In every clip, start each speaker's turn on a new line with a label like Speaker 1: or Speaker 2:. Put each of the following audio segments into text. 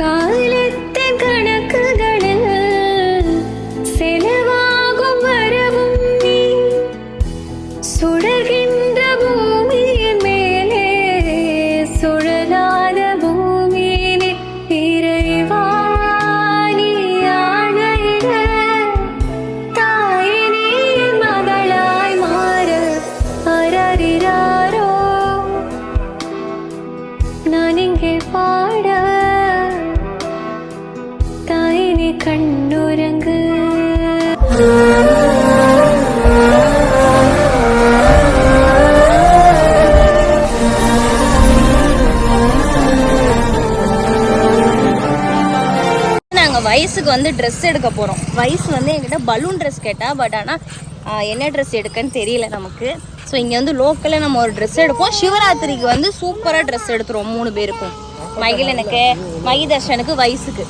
Speaker 1: 高
Speaker 2: 粱。வயசுக்கு வந்து ட்ரெஸ் எடுக்க போகிறோம் வயசு வந்து என்கிட்ட பலூன் ட்ரெஸ் கேட்டால் பட் ஆனால் என்ன ட்ரெஸ் எடுக்கன்னு தெரியல நமக்கு. ஸோ இங்கே வந்து லோக்கலில் நம்ம ஒரு ட்ரெஸ் எடுப்போம். சிவராத்திரிக்கு வந்து சூப்பராக ட்ரெஸ் எடுத்துருவோம் மூணு பேருக்கும். மகிழனுக்கு மகிதர்ஷனுக்கு வயசுக்கு.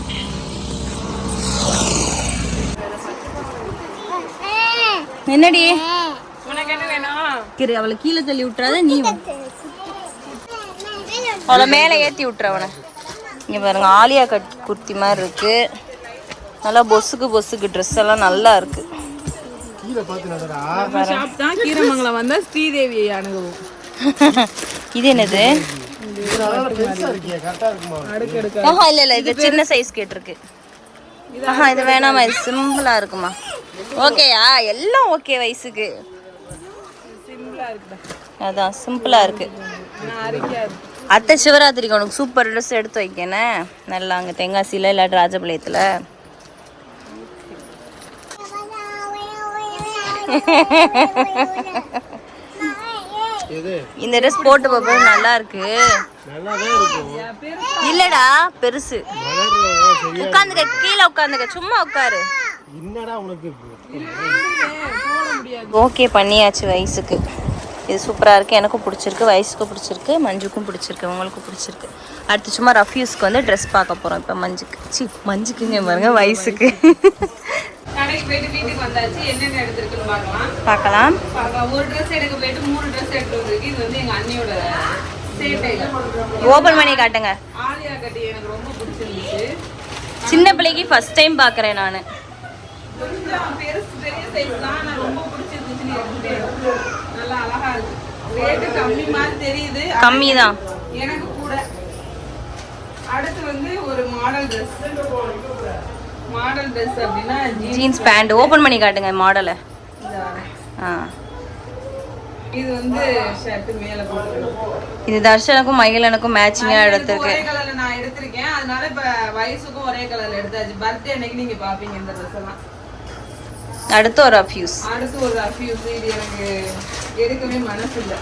Speaker 2: என்னடி? கிரு அவளை கீழே தள்ளி விட்டுறாத நீ அவளை மேலே ஏற்றி விட்டுற அவனை. இங்கே பாருங்க ஆலியா கட் குர்த்தி மாதிரி இருக்குது நல்லா பொசுக்கு பொசுக்கு ட்ரெஸ் எல்லாம் நல்லா இருக்கு.
Speaker 3: கீரமங்கலம் வந்தா ஸ்ரீதேவியை அணுகவும்.
Speaker 2: இது என்னது? ஆஹா இல்ல இல்ல இது சின்ன சைஸ் கேட்டிருக்கு. ஆஹா இது வேணாமா இது சிம்பிளா இருக்குமா? ஓகேயா எல்லாம் ஓகே வயசுக்கு. அதான் சிம்பிளா இருக்கு. அத்தை சிவராத்திரிக்கு உனக்கு சூப்பர் ட்ரெஸ் எடுத்து வைக்கனே. நல்லா அங்கே தெங்காசியில் இல்லாட்டி ராஜபாளையத்தில். இந்த ட்ரெஸ் போட்டு பார்ப்பது நல்லா இருக்கு இல்லடா பெருசு. உட்காந்துக்க கீழே உட்காந்துக்க சும்மா உட்காரு. ஓகே பண்ணியாச்சு வயசுக்கு. இது சூப்பராக இருக்குது எனக்கும் பிடிச்சிருக்கு. வயசுக்கும் பிடிச்சிருக்கு. மஞ்சுக்கும் பிடிச்சிருக்கு. உங்களுக்கும் பிடிச்சிருக்கு. அடுத்து சும்மா ரஃப்யூஸ்க்கு வந்து ட்ரெஸ் பார்க்க போகிறோம் இப்போ மஞ்சுக்கு. சி மஞ்சுக்குங்க பாருங்க வயசுக்கு.
Speaker 3: கடைக்கு போயிட்டு வீட்டுக்கு வந்தாச்சு. என்னென்ன எடுத்திருக்குன்னு பார்க்கலாம்.
Speaker 2: பார்க்கலாம்.
Speaker 3: பார்க்கலாம். ஒரு ட்ரெஸ் எடுக்க போயிட்டு மூணு ட்ரெஸ் எடுத்து வந்திருக்கு. இது வந்து எங்க அண்ணியோட
Speaker 2: ஓப்பன் பண்ணி காட்டுங்க.
Speaker 3: ஆலியா கட்டி எனக்கு ரொம்ப பிடிச்சிருந்துச்சு.
Speaker 2: சின்ன பிள்ளைக்கு ஃபர்ஸ்ட் டைம் பார்க்குறேன் நான்.
Speaker 3: கொஞ்சம் பெருசு பெரிய சைஸ் தான். ஆனா ரொம்ப பிடிச்சிருந்துச்சுன்னு எடுத்துட்டேன் நல்லா அழகா இருக்கு. ரேட்டு கம்மி மாதிரி தெரியுது.
Speaker 2: கம்மி தான்.
Speaker 3: எனக்கு கூட. அடுத்து வந்து ஒரு மாடல் ட்ரெஸ் மாடல் ட்ரெஸ் அப்படின்னா
Speaker 2: ஜீன்ஸ் பேண்ட் ஓப்பன் பண்ணி காட்டுங்க மாடலை. ஆ.
Speaker 3: இது வந்து ஷர்ட் மேல போட்டுருக்கோம்
Speaker 2: இது தர்ஷனுக்கும் மகிழனுக்கும் மேட்சிங்காக எடுத்திருக்கு.
Speaker 3: ஒரே கலர்ல நான் எடுத்திருக்கேன். அதனால இப்ப வயசுக்கும் ஒரே கலர்ல எடுத்தாச்சு. பர்த்டே அன்னைக்கு நீங்க பாப்பீங்க இந்த ட்ரெஸ் எல்லாம்.
Speaker 2: அடுத்து ஒரு ரஃப்யூஸ்
Speaker 3: அடுத்து ஒரு அஃபியூஸ் இது எனக்கு எடுக்கவே மனசு இல்ல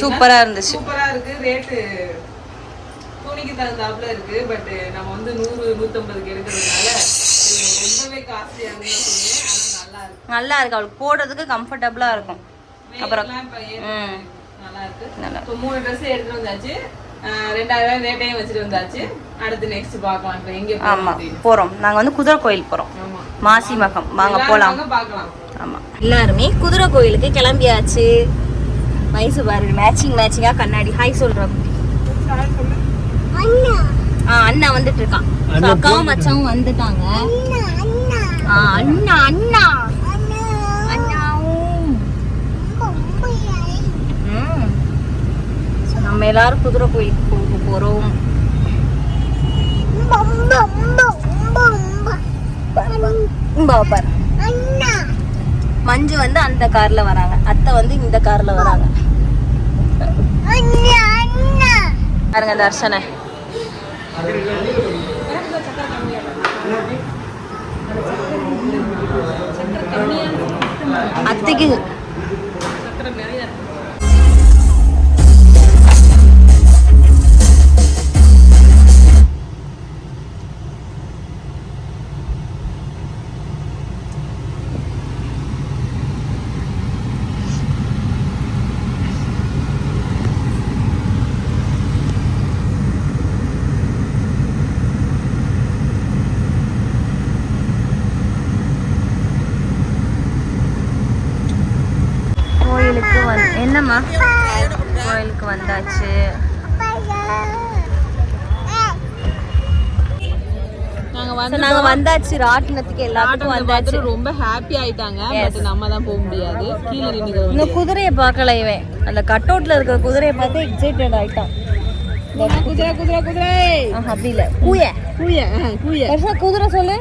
Speaker 2: சூப்பரா இருந்துச்சு.
Speaker 3: சூப்பரா இருக்கு. ரேட்டு துணிக்கு தகுந்தாப்புல இருக்கு பட் நம்ம வந்து நூறு நூத்தம்பதுக்கு எடுக்கிறதுனால ரொம்பவே ஆனா நல்லா இருக்கு.
Speaker 2: நல்லா இருக்கு. அவளுக்கு போடுறதுக்கு கம்ஃபர்டபுளா இருக்கும். அப்புறம்
Speaker 3: நல்லா இருக்கு. மூணு ட்ரெஸ் எடுத்துட்டு வந்தாச்சு. ரெண்டாயிரம் ரேட்டையும் வச்சுட்டு வந்தாச்சு. அடுத்து நெக்ஸ்ட் பார்க்கலாம். இப்போ எங்க போறோம்
Speaker 2: ஆமா
Speaker 3: அப்படின்னு.
Speaker 2: போறோம். நாங்க வந்து குதிரை கோயில் போறோம்.
Speaker 3: ஆமா.
Speaker 2: மாசி மகம். வாங்க
Speaker 3: எல்லாரும்
Speaker 2: போலாம்.
Speaker 3: வாங்க பார்க்கலாம்.
Speaker 2: ஆமா. எல்லாருமே குதிரை கோயிலுக்கு கிளம்பியாச்சு. வயசு பாரு மேட்சிங் மேட்சிங்கா கண்ணாடி. ஹாய் சொல்றோம் ஆ அண்ணா. வந்துட்டு இருக்கான் அக்காவும் மச்சாவும் வந்துட்டாங்க. ஆ, அண்ணா அண்ணா. அண்ணாவும். நம்ம எல்லாரும் குதிரை கோயிலுக்கு போக போறோம். மஞ்சு வந்து அந்த கார்ல வராங்க. அத்தை வந்து இந்த கார்ல வராங்க. பாருங்க தர்ஷன. அத்தைக்கு வந்தாச்சு ராட்டினத்துக்கு எல்லாத்துக்கும் வந்தாச்சு.
Speaker 3: ரொம்ப ஹாப்பி ஆயிட்டாங்க பட் நம்ம தான் போக முடியாது. கீழே நின்னுக்கிறோம்
Speaker 2: இந்த குதிரையை பார்க்கல இவன். அந்த கட் அவுட்ல இருக்கிற குதிரையை பார்த்து எக்ஸைட்டட் ஆயிட்டான்.
Speaker 3: குதிரை குதிரை குதிரை.
Speaker 2: ஆஹ், அப்படி இல்ல. கூய.
Speaker 3: கூய கூய.
Speaker 2: வருஷா குதிரை சொல்லு.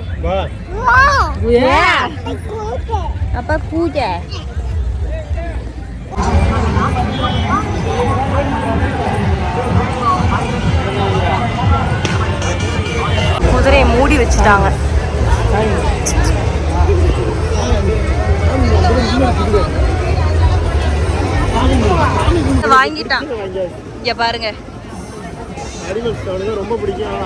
Speaker 2: அப்பா கூஜ குதிரையை மூடி வச்சுட்டாங்க. வாங்கிட்டான். இங்க பாருங்க.
Speaker 4: ரொம்ப பிடிக்கும்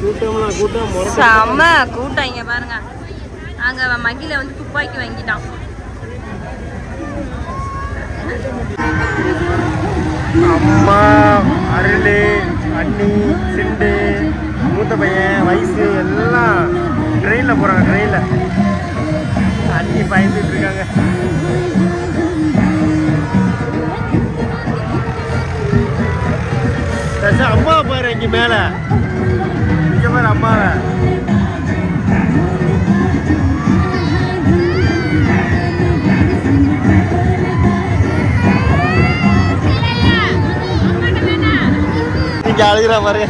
Speaker 4: கூட்டம்
Speaker 2: செம்ம கூட்டம் இங்க பாருங்க. அங்க மகில வந்து துப்பாக்கி வாங்கிட்டான்.
Speaker 4: அம்மா அருளே அண்ணி சிண்டு. மூத்த பையன் வயசு எல்லாம் ட்ரெயினில் போகிறாங்க ட்ரெயினில் அண்ணி பயந்துட்டு இருக்காங்க. அம்மா பாரு இங்க மேல. இங்க பாரு அம்மாவை. இங்க அழுகிற பாருங்க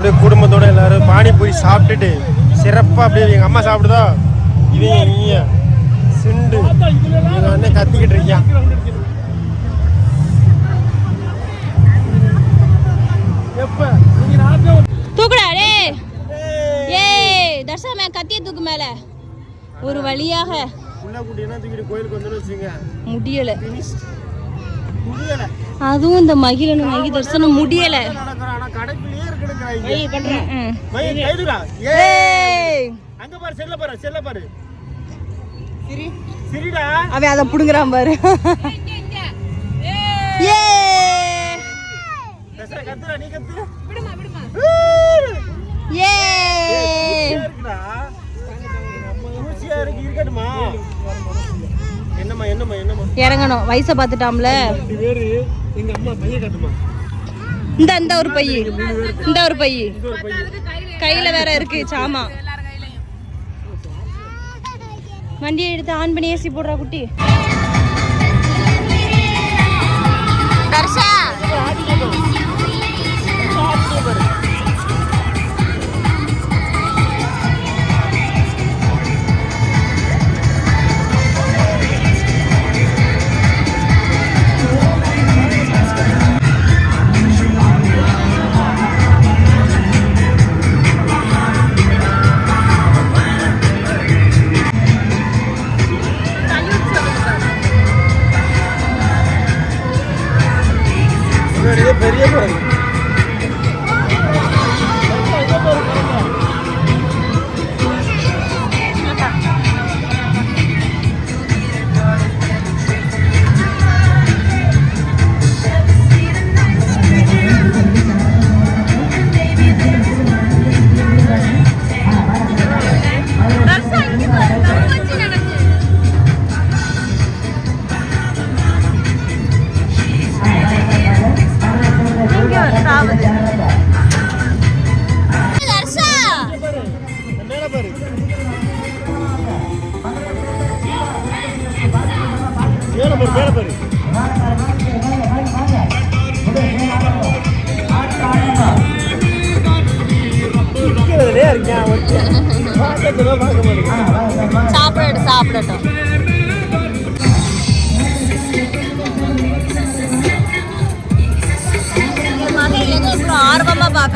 Speaker 4: அப்படியே குடும்பத்தோட எல்லாரும் பானிபூரி சாப்பிட்டுட்டு சிறப்பா அப்படியே எங்க அம்மா சாப்பிடுதா? இவங்க நீங்க சிண்டு. இவங்க வந்து கத்திக்கிட்டு இருக்கியா எப்ப? நீங்க நாட்டு
Speaker 2: தூக்குடா டே ஏய். தர்ஷா மே கத்திய தூக்கு மேல. ஒரு வழியாக முடியல. அதுவும் இந்த மகிழன் மகி தரிசனம் முடியல. அவன் அதை புடுங்குறான் பாரு. ஏ
Speaker 4: கத்துறா நீ.
Speaker 2: இறங்கணும். வயசை பார்த்துட்டாம்ல. இந்த இந்த ஒரு பை. இந்த ஒரு பை. கையில வேற இருக்கு சாமா. வண்டியை எடுத்து ஆன் பண்ணி ஏசி போடுறா குட்டி. தர்ஷா.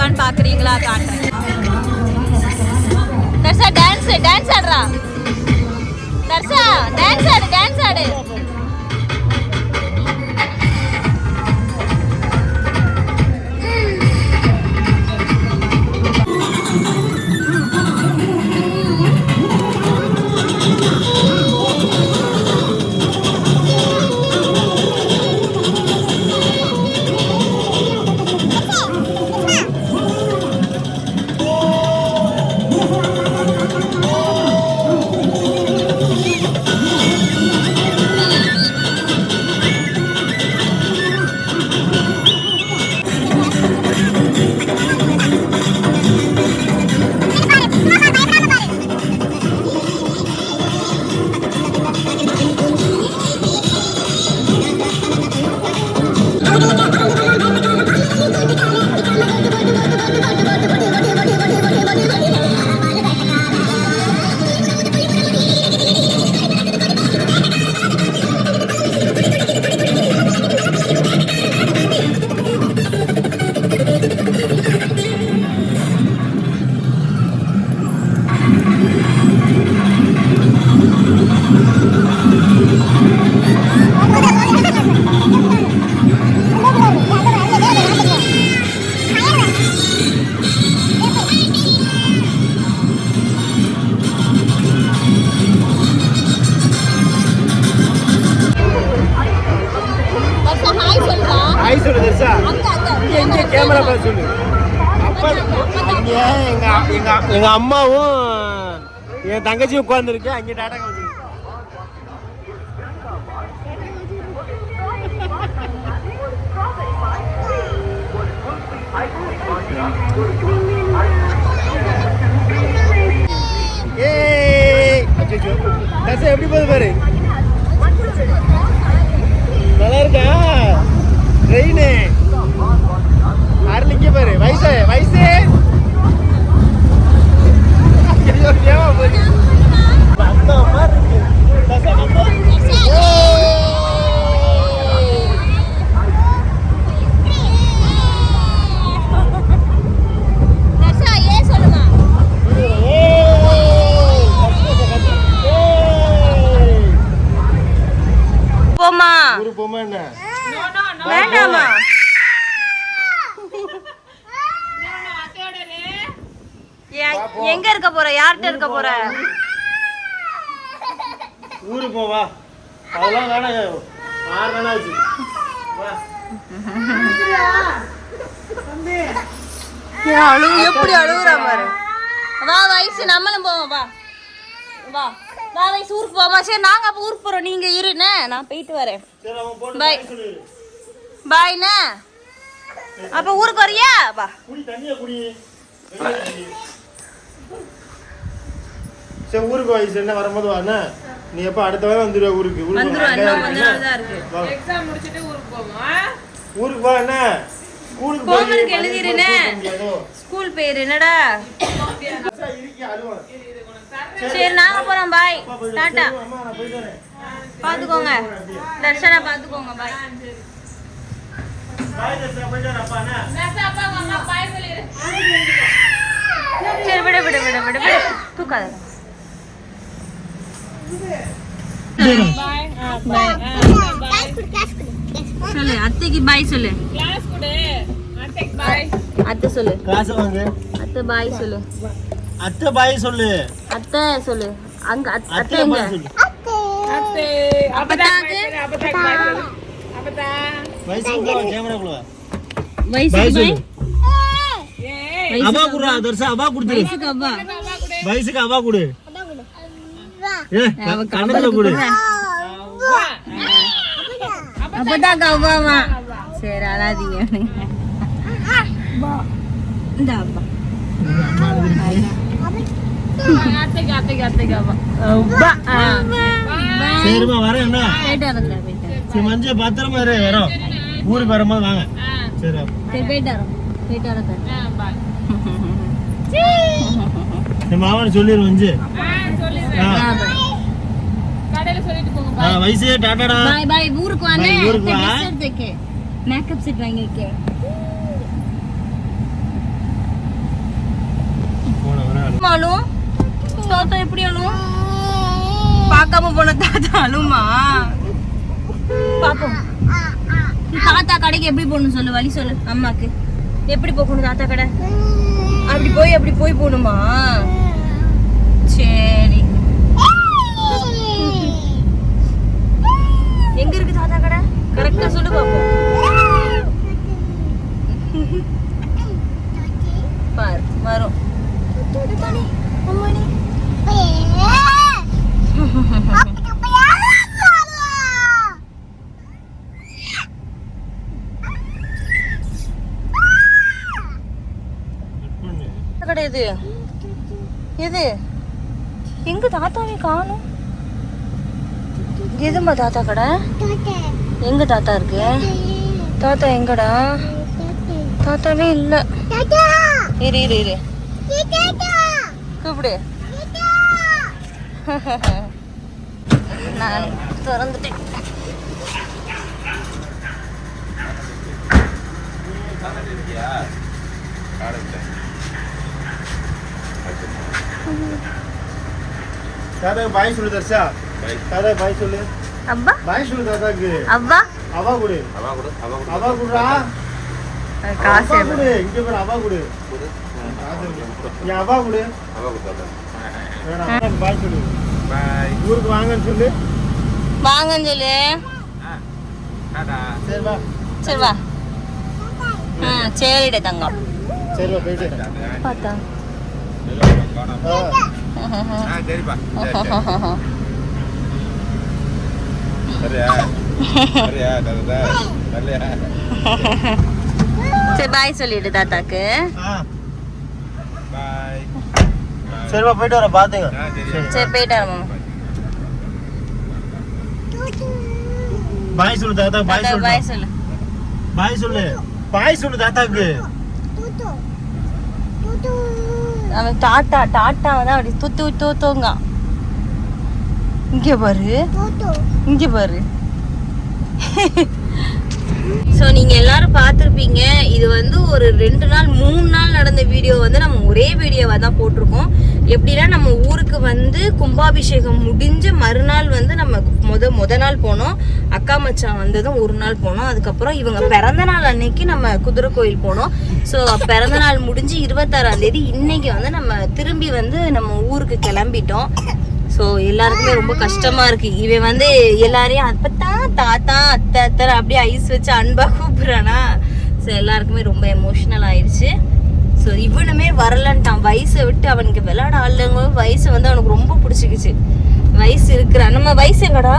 Speaker 2: இருக்கான்னு பாக்குறீங்களா? காட்டுறேன். தர்ஷா டான்ஸ் டான்ஸ் ஆடுறா. தர்ஷா டான்ஸ் ஆடு டான்ஸ் ஆடு.
Speaker 4: எங்க அம்மாவும் என் தங்கச்சி உட்காந்துருக்கு அங்கே டாடா காமிச்சு. ஏய்! எப்படி போகுது பாரு? நல்லா இருக்கா? ட்ரெயினு அருள் பாரு? வயசு வயசு.
Speaker 2: போமா வேண்டாமா ஏ- எங்க இருக்க போற யார்கிட்ட இருக்க போற?
Speaker 4: ஊருக்கு போ வா அதெல்லாம் வேணாம் ஆறு வேணா ஆச்சு. வா.
Speaker 2: அழுவு எப்படி அழுகுறா பாரு. வா வயசு நம்மளும் போவோம் வா. வா. வா வயசு ஊருக்கு போமா சரி நாங்க அப்ப ஊருக்கு போறோம். நீங்க இருண்ணே நான் போயிட்டு வரேன்.
Speaker 4: சொல்லு.
Speaker 2: பாய்ண்ணே அப்ப ஊருக்கு வரியா? வா
Speaker 4: குடி தண்ணியை குடி வெளியே குடி. சரி ஊருக்கு வயசு என்ன? வரும்போது வாண்ணே நீ எப்போ அடுத்த வாரம் வந்துடுவ ஊருக்கு? ஊருக்கு
Speaker 3: ஊருக்கு
Speaker 4: வா என்ன? ஸ்கூலுக்கு போய் முடியாதோ?
Speaker 2: ஸ்கூல் பேர் என்னடா. சரி நாங்க போறோம் பாய் டாட்டா. பாத்துக்கோங்க. தர்ஷனா பாத்துக்கோங்க பாய்? சரி விடு விடு விடு விடு விடு. தூக்காத. சொல்லு அத்தைக்கு பாய் சொல்லு. அத்தை சொல்லு. அத்தை பாய் சொல்லு.
Speaker 4: அத்தை பாய் சொல்லு.
Speaker 2: அத்தை சொல்லு. அங்க அத்- அத்தை எங்க?
Speaker 3: அத்தை
Speaker 2: அப்பதாக்கு
Speaker 3: அப்பதா
Speaker 4: கேமராக்குள்ள
Speaker 2: வயசுக்கு
Speaker 4: பாய் அவா குடுறா தர்ஷா அவா கொடுத்துரு.
Speaker 2: வயசுக்கு அவ்வா
Speaker 4: வயசுக்கு அவா கொடு. கணக்குல கொடு.
Speaker 2: அப்பதாக்கு அவ்வாவா சரி அழாதீங்க. இந்த
Speaker 4: சரிம்மா வரேன் என்ன. சரி மஞ்சள் பத்திரமா இரு வரோம். ஊருக்கு வரும்போது வாங்க. சரி
Speaker 2: சரி போயிட்டு வரோம். போயிட்டு
Speaker 4: வயசு டாட்டாடா
Speaker 2: பாய் பாய் ஊருக்கு வானே
Speaker 4: Bye, ஊருக்கு வா.
Speaker 2: ட்ரெஸ் எடுத்துக்கு. மேக்கப் செட் வாங்கிருக்கேன்
Speaker 4: போன
Speaker 2: அழும் தாத்தா எப்படி அழும் பார்க்காம போன தாத்தா அழுமா பாப்போம் தாத்தா கடைக்கு எப்படி போகணும் சொல்லு வழி சொல்லு அம்மாக்கு. எப்படி போகணும் தாத்தா கடை? அப்படி போய் அப்படி போய் போகணுமா? சரி. எங்க இருக்கு தாத்தா கடை? கரெக்டா சொல்லு பாப்போம். பாரு வரும். கடை எது எது? எங்க தாத்தாவே காணும்? எதுமா தாத்தா கடை? எங்க தாத்தா இருக்கு? தாத்தா எங்கடா? தாத்தாவே இல்ல. இரு இரு இரு. கூப்பிடு. நான் திறந்துட்டேன்.
Speaker 4: தாத்தாக்கு பாய் சொல்லு தர்ஷா. தாத்தா பாய் சொல்லு.
Speaker 2: அப்பா
Speaker 4: பாய் சொல்லு தாத்தாக்கு
Speaker 2: அவ்வா?
Speaker 4: அவா கொடு. அவா குடுறா.
Speaker 2: காசு
Speaker 4: அவா கொடு. இங்க பாரு அவா கொடு. அவா கொடு வேணாம் பாய் சொல்லு. ஊருக்கு வாங்கன்னு சொல்லு.
Speaker 2: வாங்கன்னு சொல்லு.
Speaker 4: சரி வா.
Speaker 2: சரி வா. ம் சரிடே தங்கம்.
Speaker 4: சரி வா போயிட்டு
Speaker 2: பார்த்தா
Speaker 4: ஆ.
Speaker 5: சரிப்பா.
Speaker 2: சரி பாய் சொல்லிடு தாத்தாக்கு.
Speaker 4: ஆ.
Speaker 5: பாய்
Speaker 4: சரி வா போயிட்டு வர பாத்துங்க
Speaker 2: சரி. போயிட்டு வரேன்
Speaker 4: பாய் சொல்லு தாத்தா. பாய் சொல்லு.
Speaker 2: பாய் சொல்லு.
Speaker 4: பாய் சொல்லு. பாய் சொல்லு தாத்தாக்கு.
Speaker 2: அவன் டாட்டா டாட்டா வந்து அப்படி தூத்து தூத்துங்க இங்க பாரு. இங்க பாரு. ஸோ நீங்கள் எல்லாரும் பார்த்துருப்பீங்க இது வந்து ஒரு ரெண்டு நாள் மூணு நாள் நடந்த வீடியோ வந்து நம்ம ஒரே வீடியோவாக தான் போட்டிருக்கோம். எப்படின்னா நம்ம ஊருக்கு வந்து கும்பாபிஷேகம் முடிஞ்ச மறுநாள் வந்து நம்ம முத முத நாள் போனோம். அக்கா மச்சான் வந்ததும் ஒரு நாள் போனோம். அதுக்கப்புறம் இவங்க பிறந்த நாள் அன்னைக்கு நம்ம குதிரை கோயில் போனோம். ஸோ பிறந்த நாள் முடிஞ்சு இருபத்தாறாம் தேதி இன்னைக்கு வந்து நம்ம திரும்பி வந்து நம்ம ஊருக்கு கிளம்பிட்டோம். ஸோ எல்லாருக்குமே ரொம்ப கஷ்டமா இருக்கு. இவன் வந்து எல்லாரையும் அப்பத்தான் தாத்தா அத்தை அத்தை அப்படியே ஐஸ் வச்சு அன்பா கூப்பிடுறானா. ஸோ எல்லாருக்குமே ரொம்ப எமோஷனல் ஆயிடுச்சு ஸோ இவனுமே வரலன்ட்டான். வயசை விட்டு அவனுக்கு விளையாட ஆளுங்க வயசு வந்து அவனுக்கு ரொம்ப பிடிச்சிக்கிச்சு. வயசு இருக்கிறான் நம்ம வயசு எங்கடா?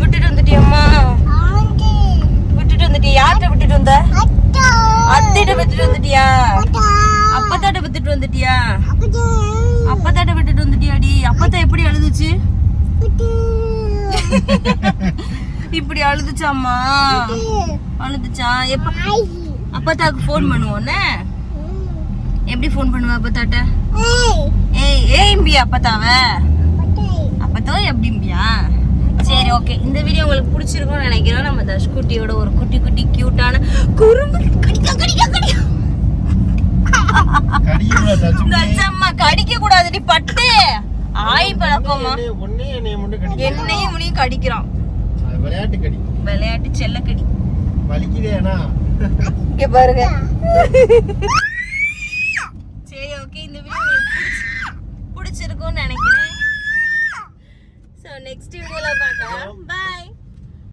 Speaker 2: விட்டுட்டு வந்துட்டியம்மா விட்டுட்டு வந்துட்டியா? யார்கிட்ட விட்டுட்டு வந்த? அத்தைகிட்ட விட்டுட்டு வந்துட்டியா? அப்பத்தாட்ட விட்டுட்டு வந்துட்டியா? அப்பத்தாட்ட விட்டுட்டு வந்துட்டியாடி அப்பத்தா எப்படி அழுதுச்சு? இப்படி அழுதுச்சாம்மா. அழுதுச்சா? எப்ப அப்பத்தாக்கு ஃபோன் பண்ணுவோன்னே எப்படி ஃபோன் பண்ணுவ அப்பத்தாட்ட? ஏய். ஏம்பியா அப்பத்தாவ? அப்பத்தோ எப்படிம்பியா சரி ஓகே இந்த வீடியோ உங்களுக்கு பிடிச்சிருக்கும்னு நினைக்கிறேன். நம்ம தஷ்குட்டியோட ஒரு குட்டி குட்டி கியூட்டான குறும்பு. கடிக்க கடிக்க தச்சம்மா கடிக்க கூடாதுடி பட்டு. ஆய் பழக்கமா.
Speaker 4: கடி
Speaker 2: என்னையும் உனையும் கடிக்கிறான்.
Speaker 4: விளையாட்டு கடி.
Speaker 2: விளையாட்டு செல்லக்கடி.
Speaker 4: வலிக்குதேனா
Speaker 2: இங்க பாருங்க. சரி ஓகே இந்த வீடியோ பிடிச்சிருக்கும்னு நினைக்கிறேன். ஸோ நெக்ஸ்ட் வீடியோல பார்க்கலாம். பாய்